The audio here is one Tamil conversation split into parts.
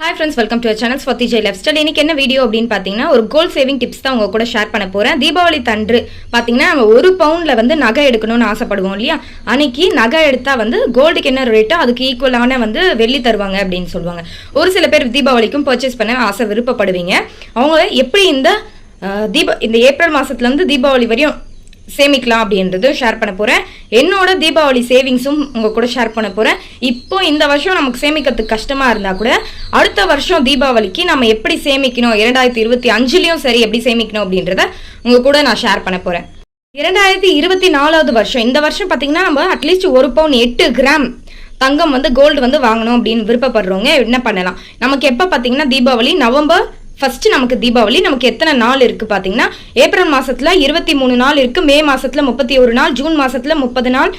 Hi friends welcome to channel Swathi Jai lifestyle இன்றைக்கி என்ன வீடியோ அப்படின்னு பார்த்தீங்கன்னா ஒரு கோல்ட் சேவிங் டிப்ஸ் தான் உங்கள் கூட ஷேர் பண்ண போகிறேன் தீபாவளி தன்று பார்த்தீங்கன்னா நம்ம ஒரு பவுனில் வந்து நகை எடுக்கணும்னு ஆசைப்படுவோம் இல்லையா? அன்னைக்கு நகை எடுத்தால் வந்து கோல்டுக்கு என்ன ரேட்டோ அதுக்கு ஈக்குவலான வந்து வெள்ளி தருவாங்க அப்படின்னு சொல்லுவாங்க. ஒரு சில பேர் தீபாவளிக்கும் பர்ச்சேஸ் பண்ண ஆசை விருப்பப்படுவீங்க. அவங்க எப்படி இந்த தீப இந்த ஏப்ரல் மாதத்துலேருந்து தீபாவளி வரையும் சேமிக்கலாம் அப்படின்றது ஷேர் பண்ண போகிறேன் என்னோட தீபாவளி சேவிங்ஸும் உங்கள் கூட ஷேர் பண்ண போகிறேன் இப்போ இந்த வருஷம் நமக்கு சேமிக்கிறதுக்கு கஷ்டமாக இருந்தால் கூட அடுத்த வருஷம் தீபாவளிக்கு நம்ம எப்படி சேமிக்கணும் இரண்டாயிரத்தி இருபத்தி அஞ்சுலேயும் சரி எப்படி சேமிக்கணும் அப்படின்றத உங்கள் கூட நான் ஷேர் பண்ண போகிறேன் இரண்டாயிரத்தி இருபத்தி நாலாவது வருஷம் இந்த வருஷம் பார்த்தீங்கன்னா நம்ம அட்லீஸ்ட் ஒரு பவுன் எட்டு கிராம் தங்கம் வந்து கோல்டு வந்து வாங்கணும் அப்படின்னு விருப்பப்படுறவங்க என்ன பண்ணலாம்? நமக்கு எப்போ பார்த்தீங்கன்னா தீபாவளி நவம்பர் ஃபர்ஸ்ட் நமக்கு தீபாவளி நமக்கு எத்தனை நாள் இருக்கு பார்த்தீங்கன்னா ஏப்ரல் மாசத்துல இருபத்தி மூணு நாள் இருக்கு மே மாசத்துல முப்பத்தி ஒரு நாள் ஜூன் மாசத்துல முப்பது நாள்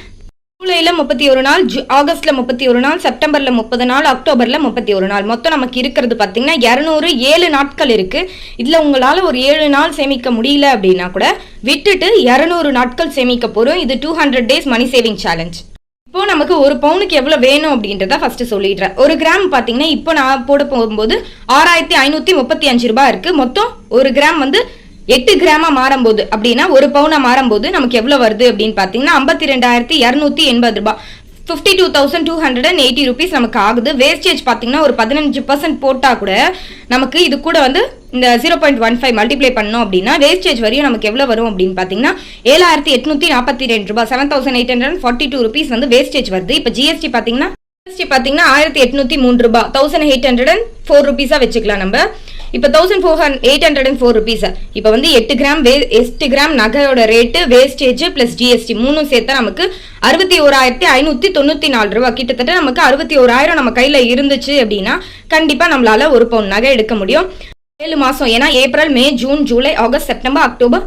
ஜூலைல முப்பத்தி ஒரு நாள் ஜூ ஆகஸ்ட்ல முப்பத்தி ஒரு நாள் செப்டம்பர்ல முப்பது நாள் அக்டோபர்ல முப்பத்தி ஒரு நாள். மொத்தம் நமக்கு இருக்கிறது பார்த்தீங்கன்னா இரநூறு ஏழு நாட்கள் இருக்கு. இதுல உங்களால ஒரு ஏழு நாள் சேமிக்க முடியல அப்படின்னா கூட விட்டுட்டு இரநூறு நாட்கள் சேமிக்க போறோம். இது two hundred days money saving challenge இப்போ நமக்கு ஒரு பவுனுக்கு எவ்வளவு வேணும் அப்படின்றத ஃபர்ஸ்ட் சொல்லிடுறேன். ஒரு கிராம் பாத்தீங்கன்னா இப்போ நான் போட போகும்போது ஆறாயிரத்தி ஐநூத்தி முப்பத்தி அஞ்சு ரூபாய் இருக்கு. மொத்தம் ஒரு கிராம் வந்து எட்டு கிராமா மாறும்போது அப்படின்னா ஒரு பவுனா மாறும்போது நமக்கு எவ்வளவு வருது அப்படின்னு பாத்தீங்கன்னா ஐம்பத்தி ரெண்டாயிரத்தி இரநூத்தி எண்பது ரூபாய். Fifty two thousand two hundred and eighty rupees நமக்கு ஆகுது. வேஸ்டேஜ் பார்த்தீங்கன்னா ஒரு பதினஞ்சு பர்சன்ட் போட்டால் கூட நமக்கு இது கூட வந்து இந்த zero point one five multiply பண்ணோம் அப்படின்னா வேஸ்டேஜ் வரையும் நமக்கு எவ்வளோ வரும் அப்படின்னு பார்த்தீங்கன்னா ஏழாயிரத்தி எட்நூற்றி நாற்பத்தி ரெண்டு ரூபாய் seven thousand eight hundred forty two rupees வந்து வேஸ்டேஜ் வருது. இப்போ ஜிஎஸ்டி பார்த்தீங்கன்னா ஜிஎஸ்டி பார்த்தீங்கன்னா ஆயிரத்தி எட்நூற்றி மூணு ரூபாய் thousand eight hundred and four ருபீஸாக வச்சுக்கலாம் நம்ம. இப்போ thousand four hundred eight hundred and four rupees இப்போ வந்து எட்டு கிராம் வே எட்டு கிராம் நகையோட ரேட்டு வேஸ்டேஜ் ப்ளஸ் ஜிஎஸ்டி மூணும் சேர்த்தா நமக்கு அறுபத்தி ஓராயிரத்தி ஐநூற்றி தொண்ணூற்றி நாலு ரூபா. கிட்டத்தட்ட நமக்கு அறுபத்தி ஓராயிரம் நம்ம கையில் இருந்துச்சு அப்படின்னா கண்டிப்பாக நம்மளால ஒரு பவுன் நகை எடுக்க முடியும். ஏழு மாதம் ஏன்னா April May June July August September October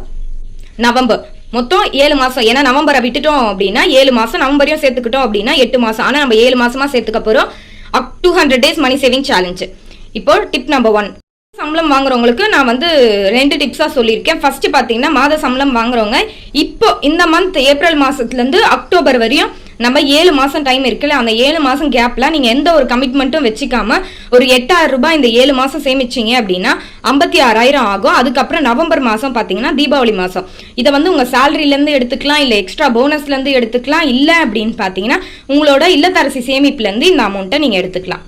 November. மொத்தம் ஏழு மாசம் ஏன்னா நவம்பரை விட்டுட்டோம் அப்படின்னா ஏழு மாசம் நவம்பரையும் சேர்த்துக்கிட்டோம் அப்படின்னா எட்டு மாசம். ஆனா நம்ம ஏழு மாசமா சேர்த்துக்க போறோம். Up two hundred days money saving challenge இப்போ டிப் நம்பர் ஒன் சம்பளம் வாங்குறவங்களுக்கு நான் வந்து ரெண்டு டிப்ஸாக சொல்லியிருக்கேன். ஃபஸ்ட்டு பார்த்தீங்கன்னா மாத சம்பளம் வாங்குறவங்க இப்போ இந்த மந்த் ஏப்ரல் மாதத்துலேருந்து அக்டோபர் வரையும் நம்ம ஏழு மாதம் டைம் இருக்குல்ல அந்த ஏழு மாதம் கேப்பில் நீங்கள் எந்த ஒரு கமிட்மெண்ட்டும் வச்சுக்காம ஒரு எட்டாயிரம் ரூபாய் இந்த ஏழு மாதம் சேமிச்சீங்க அப்படின்னா ஐம்பத்தி ஆறாயிரம் ஆகும். அதுக்கப்புறம் நவம்பர் மாதம் பார்த்தீங்கன்னா தீபாவளி மாதம் இதை வந்து உங்கள் சேலரியிலேருந்து எடுத்துக்கலாம் இல்லை எக்ஸ்ட்ரா போனஸ்லேருந்து எடுத்துக்கலாம் இல்லை அப்படின்னு பார்த்தீங்கன்னா உங்களோட இல்லத்தரசி சேமிப்புலேருந்து இந்த அமௌண்ட்டை நீங்கள் எடுத்துக்கலாம்.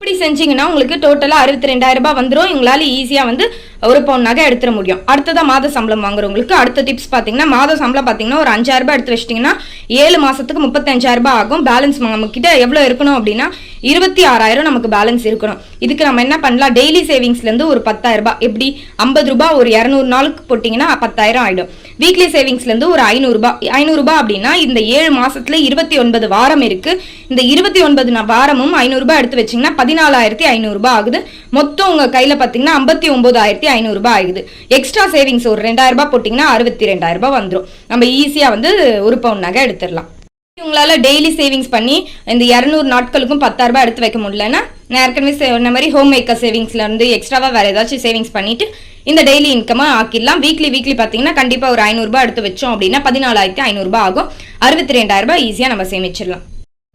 இப்படி செஞ்சீங்கன்னா உங்களுக்கு டோட்டலாக அறுபத்தி ரெண்டாயிரம் ரூபாய் வந்துடும் எங்களால் ஈஸியாக வந்து ஒரு பவுன் நகை எடுத்துட முடியும். அடுத்ததான் மாத சம்பளம் வாங்குறவங்களுக்கு அடுத்த டிப்ஸ் பார்த்தீங்கன்னா மாத சம்பளம் பார்த்தீங்கன்னா ஒரு அஞ்சாயிரம் ரூபாய் எடுத்து வச்சிட்டிங்கன்னா ஏழு மாதத்துக்கு முப்பத்தஞ்சாயிரம் ரூபாய் ஆகும். பேலன்ஸ் நம்மக்கிட்ட எவ்வளோ இருக்கணும் அப்படின்னா இருபத்தி ஆறாயிரம் நமக்கு பேலன்ஸ் இருக்கணும். இதுக்கு நம்ம என்ன பண்ணலாம்? டெய்லி சேவிங்ஸ்லேருந்து ஒரு பத்தாயிரம் ரூபாய். எப்படி? ஐம்பது ரூபாய் ஒரு இரநூறு நாளுக்கு போட்டிங்கன்னா பத்தாயிரம் ஆகிடும் வீக்லி சேவிங்ஸ்லேருந்து ஒரு ஐநூறுரூபா ஐநூறுரூபா அப்படின்னா இந்த ஏழு மாதத்தில் இருபத்தி ஒன்பது வாரம் இருக்குது இந்த இருபத்தி ஒன்பது வாரமும் ஐநூறுரூபா எடுத்து வச்சீங்கன்னா பதினாலாயிரத்தி ஐநூறுரூபா ஆகுது. மொத்தம் உங்கள் கையில் பார்த்தீங்கன்னா ஐம்பத்தி ஒம்போதாயிரத்தி ஐநூறுரூபா ஆகுது. எக்ஸ்ட்ரா சேவிங்ஸ் ஒரு ரெண்டாயிரம் போட்டிங்கன்னா அறுபத்தி ரெண்டாயிரரூபா வந்துடும் நம்ம ஈஸியாக வந்து ஒரு பவுன் நகை எடுத்துடலாம். உங்களால் டெய்லி சேவிங்ஸ் பண்ணி இந்த இரநூறு நாட்களுக்கும் பத்தாயிரரூபா எடுத்து வைக்க முடியலன்னா நான் ஏற்கனவே சொன்ன மாதிரி ஹோம் மேக்கர் சேவிங்ஸ்லேருந்து எக்ஸ்ட்ராவாக வேறு ஏதாச்சும் சேவிங்ஸ் பண்ணிட்டு இந்த டெய்லி இன்கமாக ஆக்கிடலாம். வீக்லி வீக்லி பார்த்தீங்கன்னா கண்டிப்பாக ஒரு ஐநூறுரூபா எடுத்து வச்சோம் அப்படின்னா பதினாலாயிரத்தி ஐநூறுரூபா ஆகும். அறுபத்தி ரெண்டாயிரம் ரூபாய் ஈஸியாக நம்ம சேமிச்சிடலாம்.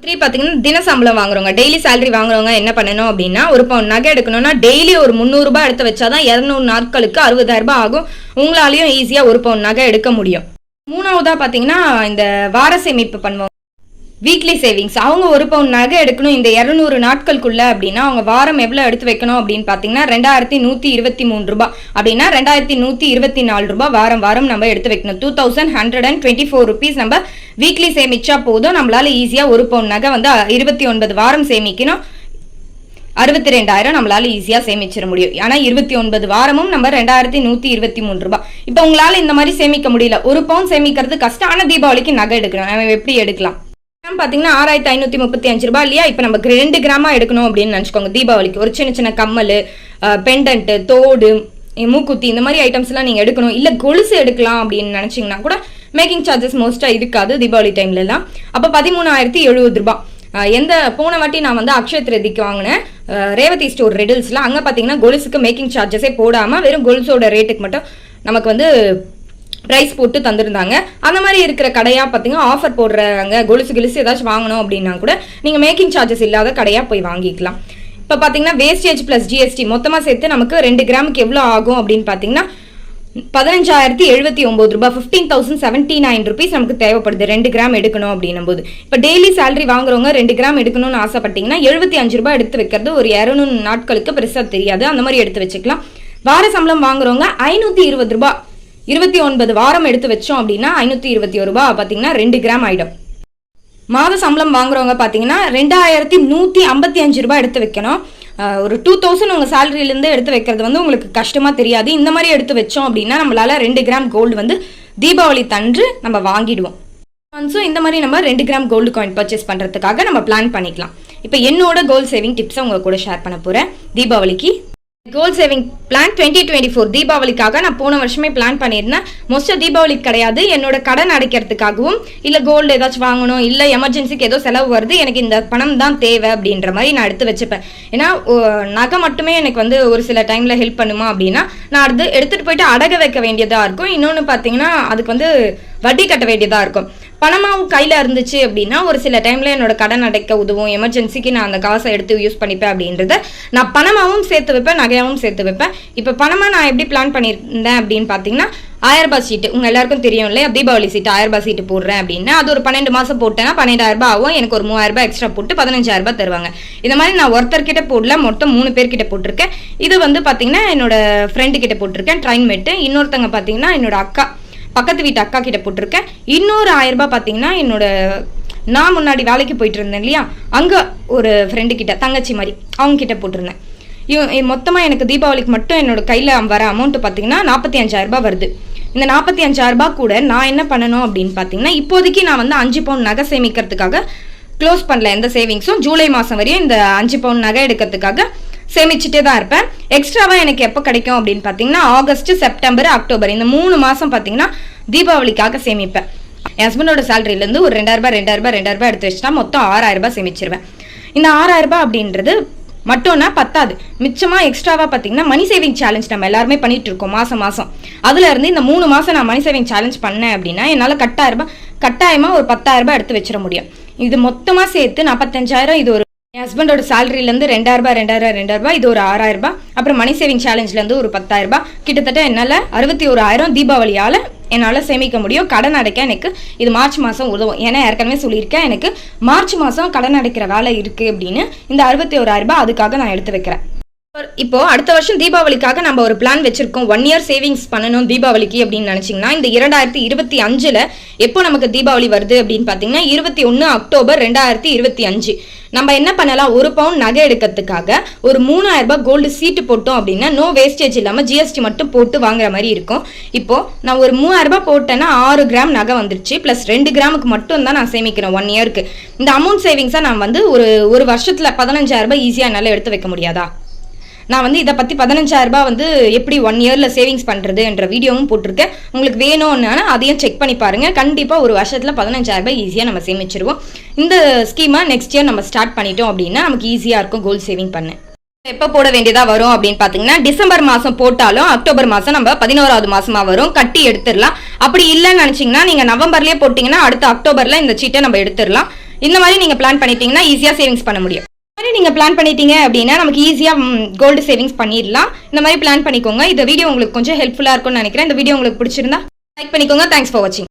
த்ரீ பார்த்தீங்கன்னா தின சம்பளம் வாங்குறவங்க டெய்லி சேலரி வாங்குறவங்க என்ன பண்ணணும் அப்படின்னா ஒரு பவுன் நகை எடுக்கணும்னா டெய்லி ஒரு முந்நூறுரூபா எடுத்து வச்சாதான் இரநூறு நாட்களுக்கு அறுபதாயிரரூபா ஆகும். உங்களாலையும் ஈஸியாக ஒரு பவுன் நகை எடுக்க முடியும். மூணாவதா பார்த்தீங்கன்னா இந்த வார சேமிப்பு பண்ணுவாங்க. வீக்லி சேவிங்ஸ் அவங்க ஒரு பவுன் நகை எடுக்கணும் இந்த இரநூறு நாட்களுக்குள்ள அப்படின்னா அவங்க வாரம் எவ்வளோ எடுத்து வைக்கணும் அப்படின்னு பார்த்தீங்கன்னா ரெண்டாயிரத்தி நூற்றி இருபத்தி மூணு ரூபாய். அப்படின்னா ரெண்டாயிரத்தி நூற்றி இருபத்தி நாலு ரூபாய் வாரம் வாரம் நம்ம எடுத்து வைக்கணும். Two thousand hundred and twenty four rupees நம்ம வீக்லி சேமிச்சா போதும். நம்மளால ஈஸியாக ஒரு பவுன் நகை வந்து இருபத்தி ஒன்பது வாரம் சேமிக்கணும். அறுபத்தி ரெண்டாயிரம் நம்மளால ஈஸியா சேமிச்சிட முடியும். ஆனா இருபத்தி ஒன்பது வாரமும் நம்ம ரெண்டாயிரத்தி நூத்தி இருபத்தி மூணு ரூபாய் இப்போ உங்களால இந்த மாதிரி சேமிக்க முடியல. ஒரு பவுன் சேமிக்கிறது கஷ்டம். ஆனா தீபாவளிக்கு நகை எடுக்கணும். நம்ம எப்படி எடுக்கலாம்? பார்த்தீங்கன்னா பாத்தீங்கன்னா ஆறாயிரத்தி ஐநூத்தி முப்பத்தி அஞ்சு ரூபாய் இல்லையா? இப்போ நம்ம ரெண்டு கிராமா எடுக்கணும் அப்படின்னு நினச்சிக்கோங்க. தீபாவளிக்கு ஒரு சின்ன சின்ன கம்மல் பெண்டன்ட் தோடு மூக்குத்தி இந்த மாதிரி ஐட்டம்ஸ் எல்லாம் நீங்க எடுக்கணும். இல்ல கொலுசு எடுக்கலாம் அப்படின்னு நினைச்சீங்கன்னா கூட மேக்கிங் சார்ஜஸ் மோஸ்டா இருக்காது தீபாவளி டைம்ல எல்லாம். அப்ப பதிமூணாயிரத்தி எழுபது ரூபாய். எந்த போன வாட்டி நான் வந்து அக்ஷய திருதிக்கு வாங்கினேன். ரேவதி ஸ்டோர் ரெடில்ஸில் அங்கே பார்த்தீங்கன்னா கொலுசுக்கு மேக்கிங் சார்ஜஸே போடாம வெறும் கொலுசோட ரேட்டுக்கு மட்டும் நமக்கு வந்து ப்ரைஸ் போட்டு தந்திருந்தாங்க. அந்த மாதிரி இருக்கிற கடையாக பார்த்தீங்கன்னா ஆஃபர் போடுறாங்க. கொலுசு கிலுசு ஏதாச்சும் வாங்கணும் அப்படின்னா கூட நீங்கள் மேக்கிங் சார்ஜஸ் இல்லாத கடையாக போய் வாங்கிக்கலாம். இப்போ பார்த்தீங்கன்னா வேஸ்டேஜ் ப்ளஸ் ஜிஎஸ்டி மொத்தமாக சேர்த்து நமக்கு ரெண்டு கிராமுக்கு எவ்வளோ ஆகும் அப்படின்னு பார்த்தீங்கன்னா பதினஞ்சாயிரத்தி எழுபத்தி ஒம்பது ரூபாய் fifteen thousand seventy nine rupees நமக்கு தேவைப்படுது. ரெண்டு கிராம் எடுக்கணும் அப்படின்னும் போது இப்போ டெய்லி சேலரி வாங்குறவங்க ரெண்டு கிராம் எடுக்கணும்னு ஆசைப்பட்டீங்கன்னா எழுபத்தி அஞ்சு ரூபாய் எடுத்து வைக்கிறது ஒரு இரநூறு நாட்களுக்கு பெருசாக தெரியாது. அந்த மாதிரி எடுத்து வச்சுக்கலாம். வார சம்பளம் வாங்குறவங்க ஐநூற்றி இருபது ரூபாய் இருபத்தி ஒன்பது வாரம் எடுத்து வச்சோம் அப்படின்னா ஐநூற்றி இருபத்தி ஒரு ரூபாய் பார்த்தீங்கன்னா ரெண்டு கிராம் ஆயிடும். மாத சம்பளம் வாங்குறவங்க பார்த்தீங்கன்னா ரெண்டாயிரத்தி நூற்றி ஐம்பத்தி அஞ்சு ரூபாய் எடுத்து வைக்கணும். ஒரு டூ தௌசண்ட் உங்கள் சேலரியிலேருந்து எடுத்து வைக்கிறது வந்து உங்களுக்கு கஷ்டமாக தெரியாது. இந்த மாதிரி எடுத்து வச்சோம் அப்படின்னா நம்மளால் ரெண்டு கிராம் கோல்டு வந்து தீபாவளி தன்று நம்ம வாங்கிடுவோம். ஸோ இந்த மாதிரி நம்ம ரெண்டு கிராம் கோல்டு காயின் பர்ச்சேஸ் பண்ணுறதுக்காக நம்ம பிளான் பண்ணிக்கலாம். இப்போ என்னோட கோல் சேவிங் டிப்ஸை உங்கள் கூட ஷேர் பண்ண போகிறேன் தீபாவளிக்கு goal saving plan twenty twenty four தீபாவளிக்காக நான் போன வருஷமே பிளான் பண்ணியிருந்தேன். மோஸ்ட்டாக தீபாவளிக்கு கிடையாது. என்னோட கடன் அடைக்கிறதுக்காகவும் இல்லை கோல்டு ஏதாச்சும் வாங்கணும் இல்லை எமர்ஜென்சிக்கு ஏதோ செலவு வருது எனக்கு இந்த பணம் தான் தேவை அப்படின்ற மாதிரி நான் எடுத்து வச்சுப்பேன். ஏன்னா நகை மட்டுமே எனக்கு வந்து ஒரு சில டைமில் ஹெல்ப் பண்ணுமா அப்படின்னா நான் அடுத்து எடுத்துகிட்டு போயிட்டு அடக வைக்க வேண்டியதாக இருக்கும். இன்னொன்று பார்த்தீங்கன்னா அதுக்கு வந்து வட்டி கட்ட வேண்டியதாக இருக்கும். பணமாவும் கையில் இருந்துச்சு அப்படின்னா ஒரு சில டைமில் என்னோட கடன் அடைக்க உதவும் எமர்ஜென்சிக்கு நான் அந்த காசை எடுத்து யூஸ் பண்ணிப்பேன் அப்படின்றத நான் பணமாகவும் சேர்த்து வைப்பேன் நகையாகவும் சேர்த்து வைப்பேன். இப்போ பணமாக நான் எப்படி பிளான் பண்ணியிருந்தேன் அப்படின்னு பார்த்தீங்கன்னா ஆயிரரூபா சீட்டு உங்கள் எல்லாருக்கும் தெரியும் இல்லையா? தீபாவளி சீட்டு ஆயிரரூபா சீட்டு போடுறேன் அப்படின்னா. அது ஒரு பன்னெண்டு மாதம் போட்டேன்னா பன்னெண்டாயிரம் ரூபாய் ஆகும். எனக்கு ஒரு மூவாயிரம் ரூபாய் எக்ஸ்ட்ரா போட்டு பதினஞ்சாயிரரூபா தருவாங்க. இந்த மாதிரி நான் ஒருத்தர்கிட்ட போடல மொத்தம் மூணு பேர்கிட்ட போட்டிருக்கேன். இது வந்து பார்த்தீங்கன்னா என்னோட ஃப்ரெண்டு கிட்ட போட்டிருக்கேன் ட்ரைன் மேட்டு இன்னொருத்தங்க பார்த்தீங்கன்னா என்னோட அக்கா பக்கத்து வீட்டு அக்கா கிட்ட போட்டிருக்கேன். இன்னொரு ஆயிரம் ரூபாய் பார்த்தீங்கன்னா என்னோட நான் முன்னாடி வேலைக்கு போயிட்டு இருந்தேன் இல்லையா? அங்கே ஒரு ஃப்ரெண்டு கிட்ட தங்கச்சி மாதிரி அவங்க கிட்ட போட்டிருந்தேன். இவ மொத்தமாக எனக்கு தீபாவளிக்கு மட்டும் என்னோட கையில் வர அமௌண்ட் பார்த்தீங்கன்னா நாற்பத்தி அஞ்சாயிரம் ரூபாய் வருது. இந்த நாற்பத்தி அஞ்சாயிரம் ரூபாய் கூட நான் என்ன பண்ணணும் அப்படின்னு பார்த்தீங்கன்னா இப்போதைக்கு நான் வந்து அஞ்சு பவுன் நகை சேமிக்கிறதுக்காக க்ளோஸ் பண்ணல எந்த சேவிங்ஸும் ஜூலை மாதம் வரையும் இந்த அஞ்சு பவுன் நகை எடுக்கிறதுக்காக சேமிச்சுட்டே தான் இருப்பேன். எக்ஸ்ட்ராவாக எனக்கு எப்போ கிடைக்கும் அப்படின்னு பார்த்தீங்கன்னா ஆகஸ்ட் செப்டம்பர் அக்டோபர் இந்த மூணு மாதம் பார்த்தீங்கன்னா தீபாவளிக்காக சேமிப்பேன். என் ஹஸ்பண்டோட சேலரியிலேருந்து ஒரு ரெண்டாயிரம் ரூபாய் ரெண்டாயிரரூபா எடுத்து வச்சுட்டா மொத்தம் ஆறாயிரரூபா சேமிச்சிருவேன். இந்த ஆறாயிரம் ரூபாய் அப்படின்றது மட்டும்னா பத்தாது. மிச்சமாக எக்ஸ்ட்ராவாக பார்த்தீங்கன்னா மணி சேவிங் சேலஞ்ச் நம்ம எல்லாருமே பண்ணிட்டு இருக்கோம் மாதம் மாதம் அதுலேருந்து இந்த மூணு மாதம் நான் மணி சேவிங் சேலஞ்ச் பண்ணேன் அப்படின்னா என்னால் கட்டாயிரரூபா கட்டாயமாக ஒரு பத்தாயிரம் ரூபாய் எடுத்து வச்சிட முடியும். இது மொத்தமாக சேர்த்து நாற்பத்தஞ்சாயிரம் இது ஒரு என் ஹஸ்பண்டோட சேலரியிலேருந்து ரெண்டாயிரம் ரூபாய் ரெண்டாயிரம் ரெண்டாயிரம் ரூபாய் இது ஒரு ஆறாயிரம் அப்புறம் மணி சேவிங் சேலஞ்சிலேருந்து ஒரு பத்தாயிரம் ரூபாய். கிட்டத்தட்ட என்னால் அறுபத்தி ஒரு ஆயிரம் தீபாவளியால் என்னால் சேமிக்க முடியும். கடன் அடைக்க எனக்கு இது மார்ச் மாதம் உதவும். ஏன்னா ஏற்கனவே சொல்லியிருக்கேன் எனக்கு மார்ச் மாதம் கடன் அடைக்கிற வேலை இருக்குது அப்படின்னு இந்த அறுபத்தி ஓராயிரம் அதுக்காக நான் எடுத்து வைக்கிறேன். இப்போ அடுத்த வருஷம் தீபாவளிக்காக நம்ம ஒரு பிளான் வச்சிருக்கோம். ஒன் இயர் சேவிங்ஸ் பண்ணணும் தீபாவளிக்கு அப்படின்னு நினைச்சீங்கன்னா இந்த இரண்டாயிரத்தி இருபத்தி அஞ்சுல எப்போ நமக்கு தீபாவளி வருது அப்படின்னு பார்த்தீங்கன்னா இருபத்தி ஒன்று அக்டோபர் ரெண்டாயிரத்தி இருபத்தி அஞ்சு. நம்ம என்ன பண்ணலாம்? ஒரு பவுன் நகை எடுக்கிறதுக்காக ஒரு மூணாயிரம் ரூபாய் கோல்டு சீட்டு போட்டோம் அப்படின்னா நோ வேஸ்டேஜ் இல்லாமல் ஜிஎஸ்டி மட்டும் போட்டு வாங்குற மாதிரி இருக்கும். இப்போ நான் ஒரு மூவாயிரம் ரூபாய் போட்டேன்னா ஆறு கிராம் நகை வந்துருச்சு. ப்ளஸ் ரெண்டு கிராமுக்கு மட்டும் தான் நான் சேமிக்கிறேன் ஒன் இயருக்கு இந்த அமௌண்ட் சேவிங்ஸாக நான் வந்து ஒரு ஒரு வருஷத்தில் பதினஞ்சாயிரம் ரூபாய் ஈஸியாக என்னால் எடுத்து வைக்க முடியாதா? நான் வந்து இதை பற்றி பதினஞ்சாயிரரூபா வந்து எப்படி ஒன் இயரில் சேவிங்ஸ் பண்ணுறது என்ற வீடியோவும் போட்டிருக்கேன். உங்களுக்கு வேணும்னா அதையும் செக் பண்ணி பாருங்கள் கண்டிப்பாக ஒரு வருஷத்தில் பதினஞ்சாயிரரூபா ரூபாய் ஈஸியாக நம்ம சேமிச்சிருவோம். இந்த ஸ்கீமை நெக்ஸ்ட் இயர் நம்ம ஸ்டார்ட் பண்ணிட்டோம் அப்படின்னா நமக்கு ஈஸியாக இருக்கும் கோல் சேவிங் பண்ண. எப்போ போட வேண்டியதாக வரும் அப்படின்னு பார்த்தீங்கன்னா டிசம்பர் மாதம் போட்டாலும் அக்டோபர் மாதம் நம்ம பதினோராவது மாதமாக வரும். கட்டி எடுத்துடலாம். அப்படி இல்லைன்னு நினச்சிங்கன்னா நீங்கள் நவம்பர்லேயே போட்டிங்கன்னா அடுத்த அக்டோபரில் இந்த சீட்டை நம்ம எடுத்துடலாம். இந்த மாதிரி நீங்கள் பிளான் பண்ணிட்டீங்கன்னா ஈஸியாக சேவிங்ஸ் பண்ண முடியும். மாதிரி நீங்கள் பிளான் பண்ணிட்டீங்க அப்படின்னா நமக்கு ஈஸியாக கோல்டு சேவிங்ஸ் பண்ணிடலாம். இந்த மாதிரி பிளான் பண்ணிக்கோங்க. இந்த வீடியோ உங்களுக்கு கொஞ்சம் ஹெல்ப்ஃபுல்லாக இருக்கும்னு நினைக்கிறேன். இந்த வீடியோ உங்களுக்கு பிடிச்சிருந்தா லைக் பண்ணிக்கோங்க. தேங்க்ஸ் ஃபார் வாட்சிங்